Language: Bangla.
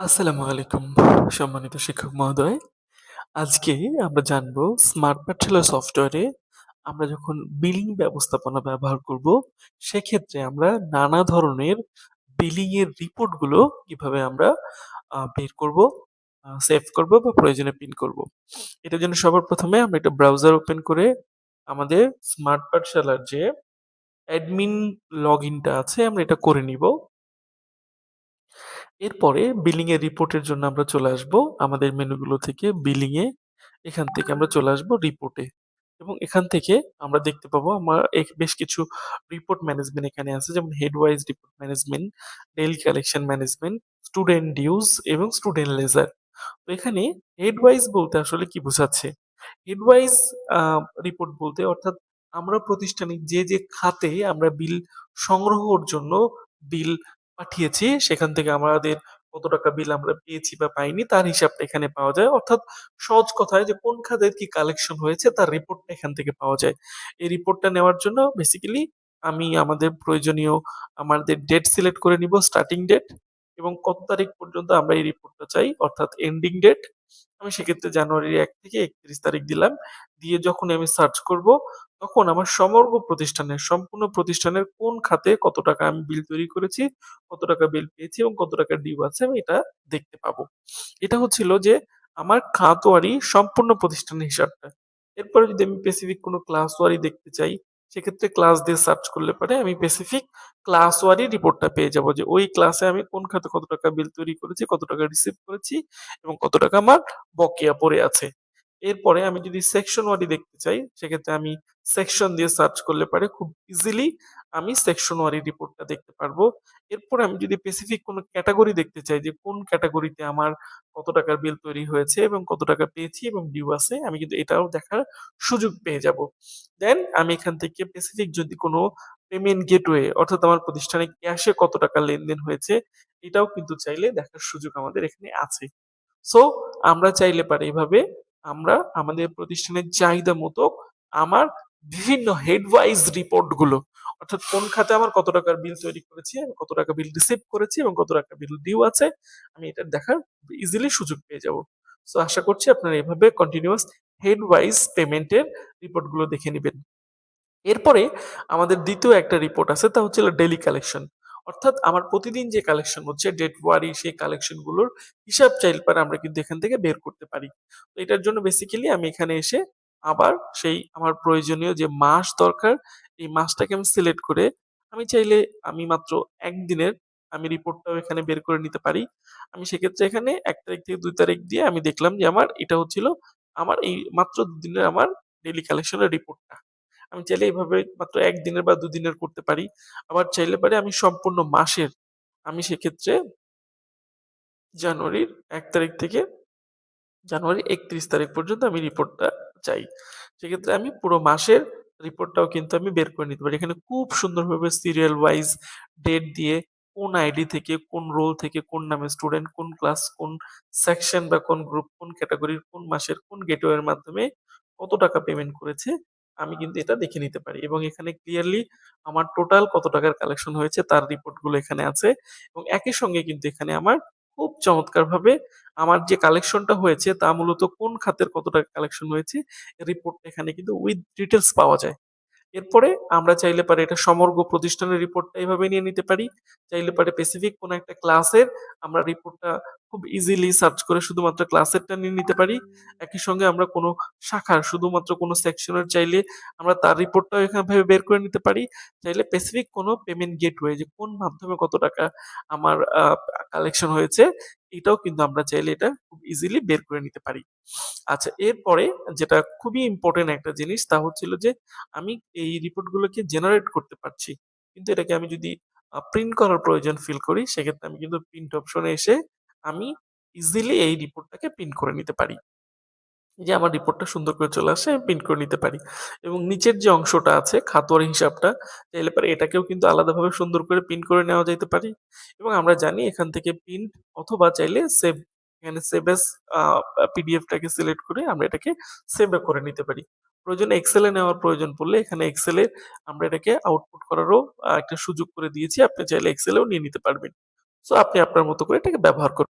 আসসালামু আলাইকুম সম্মানিত শিক্ষক মহোদয়। আজকে আমরা জানব স্মার্ট পাঠশালা সফটওয়্যারে আমরা যখন বিলিং ব্যবস্থাপনা ব্যবহার করব, সেক্ষেত্রে আমরা নানা ধরনের বিলিং এর রিপোর্টগুলো কীভাবে আমরা বের করব, সেভ করব বা প্রয়োজনে প্রিন্ট করব। এটার জন্য সবার প্রথমে আমরা একটা ব্রাউজার ওপেন করে আমাদের স্মার্ট পাঠশালার যে অ্যাডমিন লগইনটা আছে আমরা এটা করে নিব। এরপরে বিলিং এর রিপোর্টের জন্য আমরা চলে আসব আমাদের মেনুগুলো থেকে বিলিং এ এখান থেকে আমরা চলে আসব রিপোর্টে এবং এখান থেকে আমরা দেখতে পাবো আমার বেশ কিছু রিপোর্ট ম্যানেজমেন্ট এখানে আছে যেমন head wise report management, daily collection management, student dues এবং স্টুডেন্ট লেজার। তো এখানে হেড ওয়াইজ বলতে আসলে কি বোঝাচ্ছে? হেড ওয়াইজ রিপোর্ট বলতে অর্থাৎ আমরা প্রতিষ্ঠানিক যে, যে খাতে আমরা বিল সংগ্রহর জন্য বিল পাঠিয়েছি, সেখান থেকে আমাদের কত টাকা বিল আমরা পেয়েছি বা পাইনি, তার হিসাবটা এখানে পাওয়া যায়। অর্থাৎ সহজ কথায় যে কোন খাতের কি কালেকশন হয়েছে, তার রিপোর্টটা এখান থেকে পাওয়া যায়। এই রিপোর্টটা নেওয়ার জন্য বেসিক্যালি আমি আমাদের প্রয়োজনীয় আমাদের ডেট সিলেক্ট করে নিব স্টার্টিং ডেট এবং কত তারিখ পর্যন্ত আমরা এই রিপোর্টটা চাই, অর্থাৎ এন্ডিং ডেট। আমি সেক্ষেত্রে জানুয়ারির এক থেকে ৩১ তারিখ দিলাম। দিয়ে যখন আমি সার্চ করব তখন আমার সমগ্র প্রতিষ্ঠানের সম্পূর্ণ প্রতিষ্ঠানের কোন খাতে কত টাকা আমি বিল তৈরি করেছি, কত টাকা বিল পেয়েছি এবং কত টাকা ডিউ আছে আমি এটা দেখতে পাবো। এটা হচ্ছিল যে আমার খাতওয়ারি সম্পূর্ণ প্রতিষ্ঠানের হিসাবটা। এরপরে যদি আমি স্পেসিফিক কোনো ক্লাস ওয়ারি দেখতে চাই, সেক্ষেত্রে ক্লাস দিয়ে সার্চ করলে পারে আমি স্পেসিফিক ক্লাস ওয়ারি রিপোর্টটা পেয়ে যাব যে ওই ক্লাসে আমি কোন খাতে কত টাকা বিল তৈরি করেছি, কত টাকা রিসিভ করেছি এবং কত টাকা আমার বকেয়া পড়ে আছে। এরপরে আমি যদি সেকশন ওয়ারি দেখতে চাই, সেক্ষেত্রে আমি সেকশন দিয়ে সার্চ করলে পারে খুব ইজিলি আমি সেকশন ওয়ারি রিপোর্টটা দেখতে পারব। এরপরে আমি যদি স্পেসিফিক কোনো ক্যাটাগরি দেখতে চাই যে কোন ক্যাটাগরিতে আমার কত টাকার বিল তৈরি হয়েছে এবং কত টাকা পেয়েছি এবং ডিউ আছে আমি কিন্তু এটাও দেখার সুযোগ পেয়ে যাব। দেন আমি এখান থেকে স্পেসিফিক যদি কোনো পেমেন্ট গেটওয়ে অর্থাৎ আমার প্রতিষ্ঠানে ক্যাশে কত টাকা লেনদেন হয়েছে এটাও কিন্তু চাইলে দেখার সুযোগ আমাদের এখানে আছে। সো আমরা চাইলে পারে এভাবে আমরা আমাদের প্রতিষ্ঠানের চাহিদা মতো আমার বিভিন্ন হেড ওয়াইজ রিপোর্টগুলো অর্থাৎ কোন খাতে আমার কত টাকার বিল তৈরি করেছি, আমি কত টাকা বিল রিসিভ করেছি এবং কত টাকা বিল ডিউ আছে আমি এটা দেখার ইজিলি সুযোগ পেয়ে যাব। সো আশা করছি আপনারা এভাবে কন্টিনিউয়াস হেড ওয়াইজ পেমেন্টের রিপোর্টগুলো দেখে নেবেন এরপরে আমাদের দ্বিতীয় একটা রিপোর্ট আছে তা হচ্ছে ডেলি কালেকশন। অর্থাৎ আমার প্রতিদিন যে কালেকশন হচ্ছে ডেট ওয়ারি সেই কালেকশনগুলোর হিসাব চাইল পারে আমরা কিন্তু এখান থেকে বের করতে পারি। তো এটার জন্য বেসিক্যালি আমি এখানে এসে আবার সেই আমার প্রয়োজনীয় যে মাস দরকার, এই মাসটাকে আমি সিলেক্ট করে আমি চাইলে আমি মাত্র একদিনের আমি রিপোর্টটাও এখানে বের করে নিতে পারি। আমি সেক্ষেত্রে এখানে এক তারিখ থেকে দুই তারিখ দিয়ে আমি দেখলাম যে আমার এটা হচ্ছিল আমার এই মাত্র ২ দিনের আমার ডেইলি কালেকশনের রিপোর্টটা। আমি চাইলে এভাবে মাত্র একদিনের বা দুদিনের করতে পারি। আবার চাইলে পারে আমি সম্পূর্ণ মাসের আমি সেক্ষেত্রে জানুয়ারির এক তারিখ থেকে জানুয়ারির ৩১ তারিখ পর্যন্ত আমি রিপোর্টটা চাই। সেক্ষেত্রে আমি পুরো মাসের রিপোর্টটাও কিন্তু আমি বের করে নিতে পারি। এখানে খুব সুন্দরভাবে সিরিয়াল ওয়াইজ ডেট দিয়ে কোন আইডি থেকে, কোন রোল থেকে, কোন নামে স্টুডেন্ট, কোন ক্লাস, কোন সেকশন বা কোন গ্রুপ, কোন ক্যাটাগরির কোন মাসের, কোন গেটওয়ে এর মাধ্যমে কত টাকা পেমেন্ট করেছে আমি কিন্তু এটা দেখে নিতে পারি এবং এখানে ক্লিয়ারলি আমার টোটাল কত টাকার কালেকশন হয়েছে তার রিপোর্টগুলো এখানে আছে এবং একই সঙ্গে কিন্তু এখানে আমার খুব চমৎকারভাবে আমার যে কালেকশনটা হয়েছে তা মূলত কোন খাতের কত টাকা কালেকশন হয়েছে রিপোর্টটা এখানে কিন্তু উইথ ডিটেলস পাওয়া যায়। এরপরে আমরা চাইলে পারে এটা সমগ্র প্রতিষ্ঠানের রিপোর্টটা এভাবে নিয়ে নিতে পারি। চাইলে পারে স্পেসিফিক কোনো একটা ক্লাসের আমরা রিপোর্টটা খুব ইজিলি সার্চ করে শুধুমাত্র ক্লাসেরটা নিয়ে নিতে পারি। একই সঙ্গে আমরা কোনো শাখার শুধুমাত্র কোনো সেকশনের চাইলে আমরা তার রিপোর্টটাও এখানেভাবে বের করে নিতে পারি। চাইলে স্পেসিফিক কোনো পেমেন্ট গেটওয়ে যে কোন মাধ্যমে কত টাকা আমার কালেকশন হয়েছে এটাও কিন্তু আমরা চাইলে এটা খুব ইজিলি বের করে নিতে পারি। আচ্ছা এরপরে যেটা খুবই ইম্পর্টেন্ট একটা জিনিস তা হচ্ছিল যে, আমি এই রিপোর্টগুলোকে জেনারেট করতে পারছি। কিন্তু এটাকে আমি যদি প্রিন্ট করার প্রয়োজন ফিল করি, সেক্ষেত্রে আমি কিন্তু প্রিন্ট অপশনে এসে আমি ইজিলি এই রিপোর্টটাকে প্রিন্ট করে নিতে পারি। যে আমার রিপোর্টটা সুন্দর করে চলে আসে, আমি প্রিন্ট করে নিতে পারি। এবং নিচের যে অংশটা আছে, খাতওয়ারি হিসাবটা, চাইলে পারে এটাকেও কিন্তু আলাদাভাবে সুন্দর করে প্রিন্ট করে নেওয়া যেতে পারে। এবং আমরা জানি এখান থেকে প্রিন্ট অথবা চাইলে সেভ এখানে সেভ এস পিডিএফটাকে সিলেক্ট করে আমরা এটাকে সেভ করে নিতে পারি। প্রয়োজনে এক্সেলে নেওয়ার প্রয়োজন পড়লে এখানে এক্সেলে আমরা এটাকে আউটপুট করারও একটা সুযোগ করে দিয়েছি। আপনি চাইলে এক্সেলেও নিয়ে নিতে পারবেন। সো আপনি আপনার মতো করে এটাকে ব্যবহার করবেন